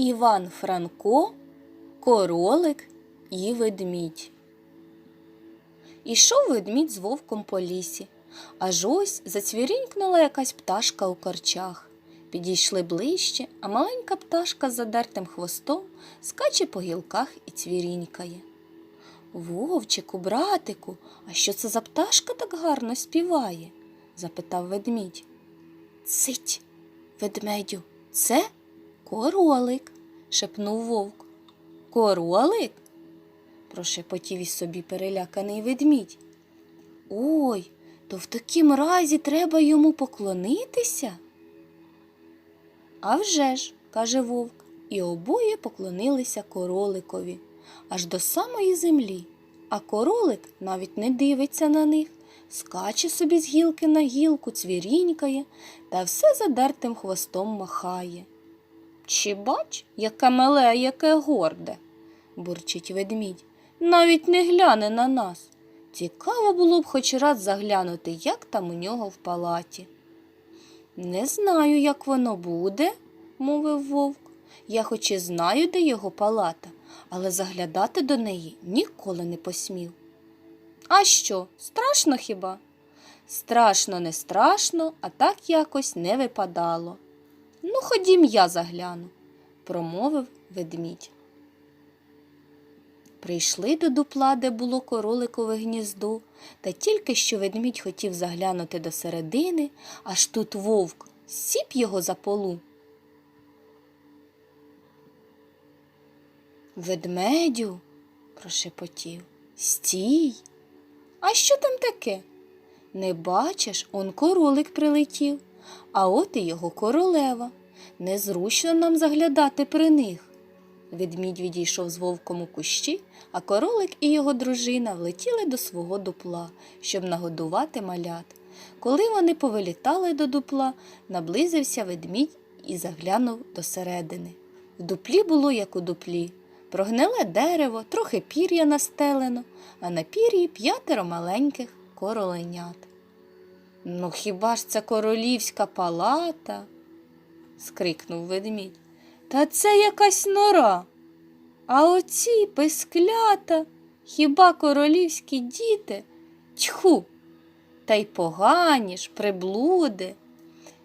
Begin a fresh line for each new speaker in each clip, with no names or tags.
Іван Франко, королик і ведмідь. Ішов ведмідь з вовком по лісі, аж ось зацвірінькнула якась пташка у корчах. Підійшли ближче, а маленька пташка з задертим хвостом скаче по гілках і цвірінькає. Вовчику, братику, а що це за пташка так гарно співає? запитав ведмідь. Цить, ведмедю, це королик, шепнув вовк. Королик? прошепотів із собі переляканий ведмідь. Ой, то в такім разі треба йому поклонитися? «А вже ж», – каже вовк, і обоє поклонилися короликові аж до самої землі, а королик навіть не дивиться на них, скаче собі з гілки на гілку, цвірінькає та все задертим хвостом махає. Чи бач, яке мале, а яке горде, бурчить ведмідь, навіть не гляне на нас. Цікаво було б хоч раз заглянути, як там у нього в палаті. Не знаю, як воно буде, мовив вовк. Я хоч і знаю, де його палата, але заглядати до неї ніколи не посмів. А що, страшно хіба? Страшно, не страшно, а так якось не випадало. Ну, ходім, я загляну, промовив ведмідь. Прийшли до дупла, де було короликове гніздо, та тільки що ведмідь хотів заглянути до середини, аж тут вовк сіп його за полу. Ведмедю, прошепотів, стій. А що там таке? Не бачиш, он королик прилетів, а от і його королева. Незручно нам заглядати при них. Ведмідь відійшов з вовком у кущі, а королик і його дружина влетіли до свого дупла, щоб нагодувати малят. Коли вони повилітали до дупла, наблизився ведмідь і заглянув досередини. В дуплі було, як у дуплі, прогниле дерево, трохи пір'я настелено, а на пір'ї п'ятеро маленьких короленят. Ну, хіба ж це королівська палата? скрикнув ведмідь. Та це якась нора. А оці писклята, хіба королівські діти? Тьху, та й погані ж, приблуди.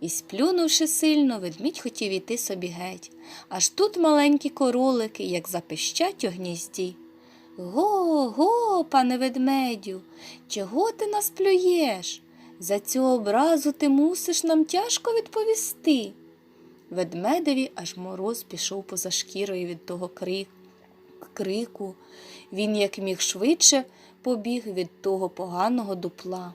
І сплюнувши сильно, ведмідь хотів іти собі геть. Аж тут маленькі королики, як запищать у гнізді. Го, го, пане ведмедю, чого ти нас плюєш? За цю образу ти мусиш нам тяжко відповісти. Ведмедеві аж мороз пішов поза шкірою від того крик, крику. Він, як міг швидше, побіг від того поганого дупла.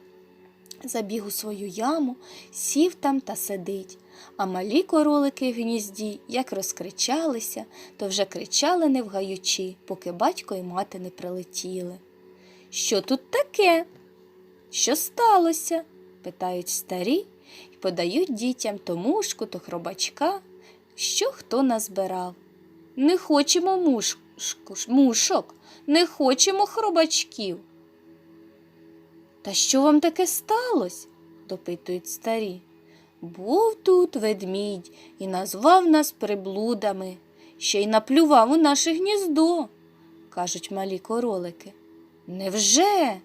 Забіг у свою яму, сів там та сидить, а малі королики в гнізді, як розкричалися, то вже кричали не вгаючи, поки батько і мати не прилетіли. Що тут таке? Що сталося? Питають старі і подають дітям то мушку, то хробачка, що хто назбирав. Не хочемо мушку, мушок, не хочемо хробачків. Та що вам таке сталося? допитують старі. Був тут ведмідь і назвав нас приблудами, ще й наплював у наше гніздо, кажуть малі королики. Невже?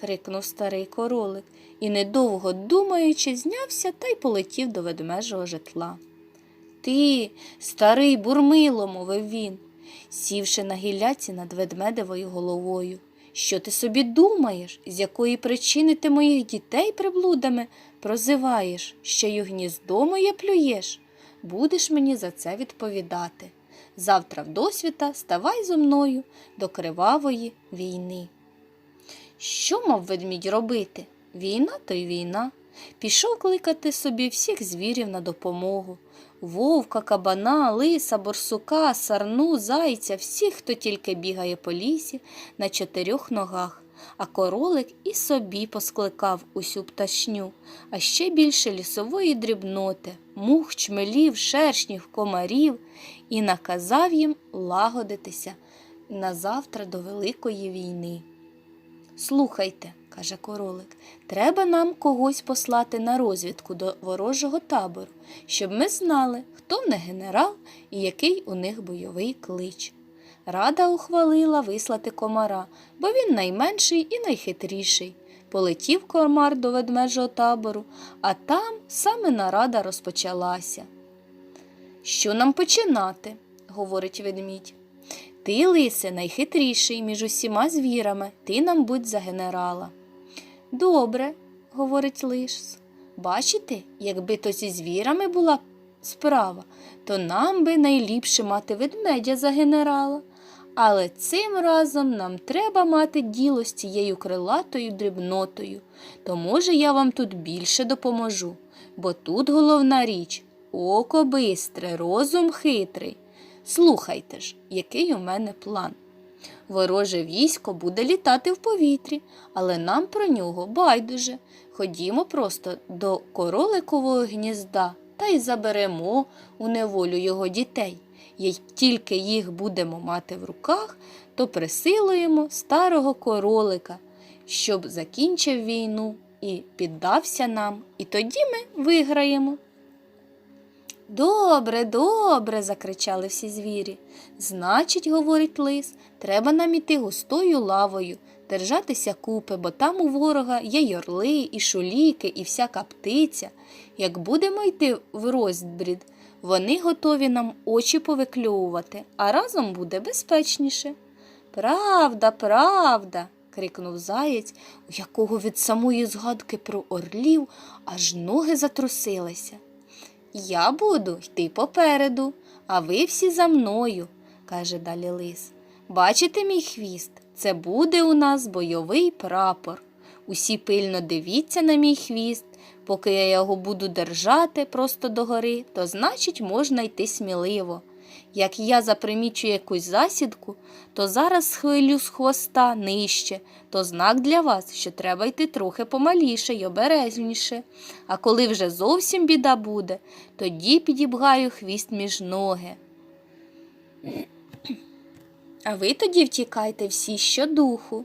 крикнув старий королик і, недовго думаючи, знявся та й полетів до ведмежого житла. Ти, старий бурмило, мовив він, сівши на гілляці над ведмедевою головою. Що ти собі думаєш, з якої причини ти моїх дітей приблудами прозиваєш, ще й гніздо моє плюєш? Будеш мені за це відповідати. Завтра в досвіта ставай зо мною до кривавої війни. Що мав ведмідь робити? Війна то й війна. Пішов кликати собі всіх звірів на допомогу. Вовка, кабана, лиса, борсука, сарну, зайця, всіх, хто тільки бігає по лісі на чотирьох ногах, а королик і собі поскликав усю пташню, а ще більше лісової дрібноти, мух, чмелів, шершнів, комарів, і наказав їм лагодитися на завтра до Великої війни. Слухайте, каже королик, треба нам когось послати на розвідку до ворожого табору, щоб ми знали, хто в не генерал і який у них бойовий клич. Рада ухвалила вислати комара, бо він найменший і найхитріший. Полетів комар до ведмежого табору, а там саме нарада розпочалася. Що нам починати? говорить ведмідь. Ти, лисе, найхитріший між усіма звірами, ти нам будь за генерала. Добре, говорить лис. Бачите, якби то зі звірами була справа, то нам би найліпше мати ведмедя за генерала. Але цим разом нам треба мати діло з цією крилатою дрібнотою, то може я вам тут більше допоможу, бо тут головна річ око бистре, розум хитрий. Слухайте ж, який у мене план. Вороже військо буде літати в повітрі, але нам про нього байдуже. Ходімо просто до короликового гнізда та й заберемо у неволю його дітей. Як тільки їх будемо мати в руках, то присилуємо старого королика, щоб закінчив війну і піддався нам, і тоді ми виграємо. Добре, добре, закричали всі звірі. Значить, говорить лис, треба нам іти густою лавою, держатися купи, бо там у ворога є й орли, і шуліки, і всяка птиця. Як будемо йти в розбрід, вони готові нам очі повикльовувати, а разом буде безпечніше. Правда, правда. крикнув заєць, у якого від самої згадки про орлів аж ноги затрусилися. Я буду йти попереду, а ви всі за мною, каже далі лис. Бачите мій хвіст? Це буде у нас бойовий прапор. Усі пильно дивіться на мій хвіст. Поки я його буду держати просто догори, то значить можна йти сміливо. Як я запримічу якусь засідку, то зараз схилю з хвоста нижче, то знак для вас, що треба йти трохи помаліше й обережніше. А коли вже зовсім біда буде, тоді підібгаю хвіст між ноги. А ви тоді втікайте всі щодуху.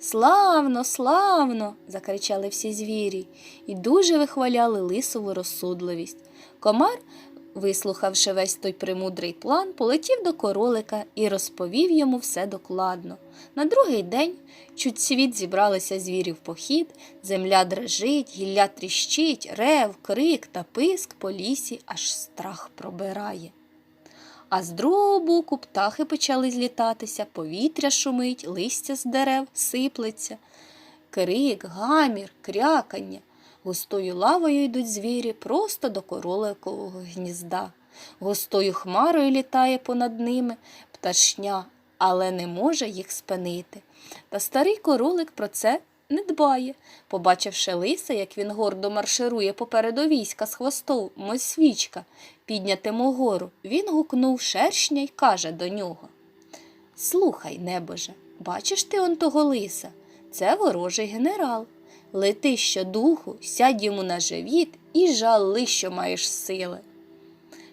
Славно, славно. закричали всі звірі і дуже вихваляли лисову розсудливість. Комар, вислухавши весь той премудрий план, полетів до королика і розповів йому все докладно. На другий день чуть світ зібралися звірі в похід, земля дрижить, гілля тріщить, рев, крик та писк по лісі аж страх пробирає. А з другого боку птахи почали злітатися, повітря шумить, листя з дерев сиплеться. Крик, гамір, крякання. Густою лавою йдуть звірі просто до короликового гнізда. Густою хмарою літає понад ними пташня, але не може їх спинити. Та старий королик про це не дбає. Побачивши лиса, як він гордо марширує попереду війська з хвостом, мов свічка, піднятим угору, він гукнув шершня й каже до нього Слухай, небоже, бачиш ти он того лиса? Це ворожий генерал. Лети щодуху, сядь йому на живіт і жали, що маєш сили.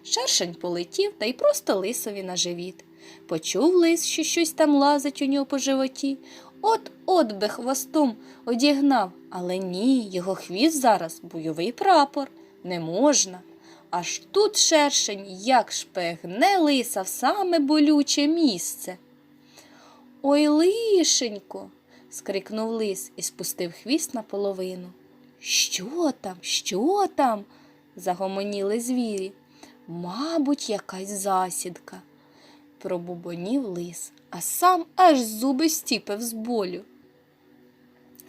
Шершень полетів та й просто лисові на живіт. Почув лис, що щось там лазить у нього по животі. От от би хвостом одігнав, але ні, його хвіст зараз бойовий прапор. Не можна. Аж тут шершень як шпигне лиса в саме болюче місце. Ой, лишенько. Скрикнув лис і спустив хвіст наполовину. Що там? Що там? загомоніли звірі. Мабуть, якась засідка, пробубонів лис, а сам аж зуби стіпив з болю.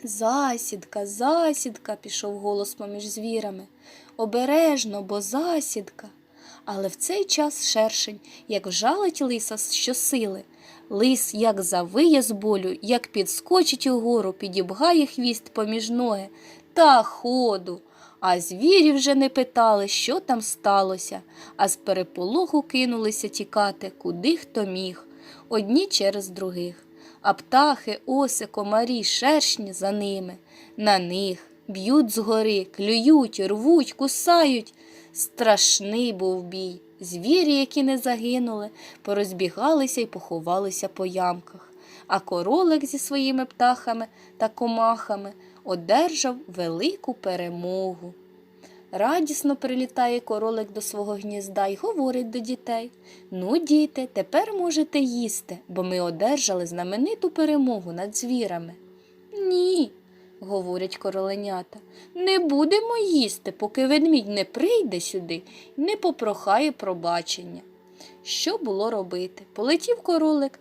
Засідка, засідка, пішов голос поміж звірами. Обережно, бо засідка. Але в цей час шершень, як вжалить лиса щосили, лис як завиє з болю, як підскочить угору, підібгає хвіст поміж ноги та ходу. А звірі вже не питали, що там сталося, а з переполоху кинулися тікати, куди хто міг, одні через других. А птахи, оси, комарі, шершні за ними, на них б'ють згори, клюють, рвуть, кусають. Страшний був бій. Звірі, які не загинули, порозбігалися і поховалися по ямках, а королик зі своїми птахами та комахами одержав велику перемогу. Радісно прилітає королик до свого гнізда й говорить до дітей Ну, діти, тепер можете їсти, бо ми одержали знамениту перемогу над звірами. Ні, говорять короленята, не будемо їсти, поки ведмідь не прийде сюди і не попрохає пробачення. Що було робити? Полетів королик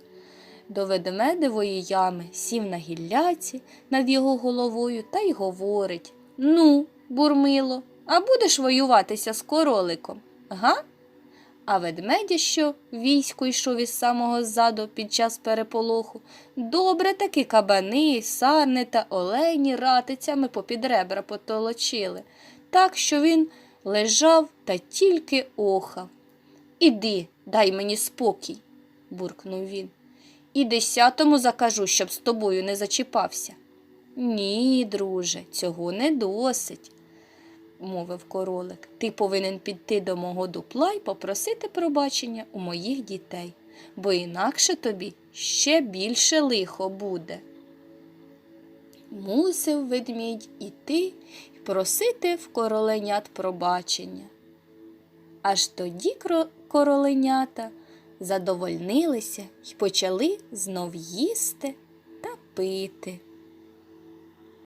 до ведмедевої ями, сів на гілляці над його головою та й говорить Ну, бурмило, а будеш воюватися з короликом? Га? А ведмедя, що військо йшов із самого ззаду під час переполоху, добре таки кабани, сарни та олені ратицями попід ребра потолочили, так що він лежав та тільки охав. Іди, дай мені спокій, буркнув він. І десятому закажу, щоб з тобою не зачіпався. Ні, друже, цього не досить, мовив королик. Ти повинен піти до мого дупла і попросити пробачення у моїх дітей, бо інакше тобі ще більше лихо буде. Мусив ведмідь іти й просити в короленят пробачення. Аж тоді короленята задовольнилися й почали знов їсти та пити.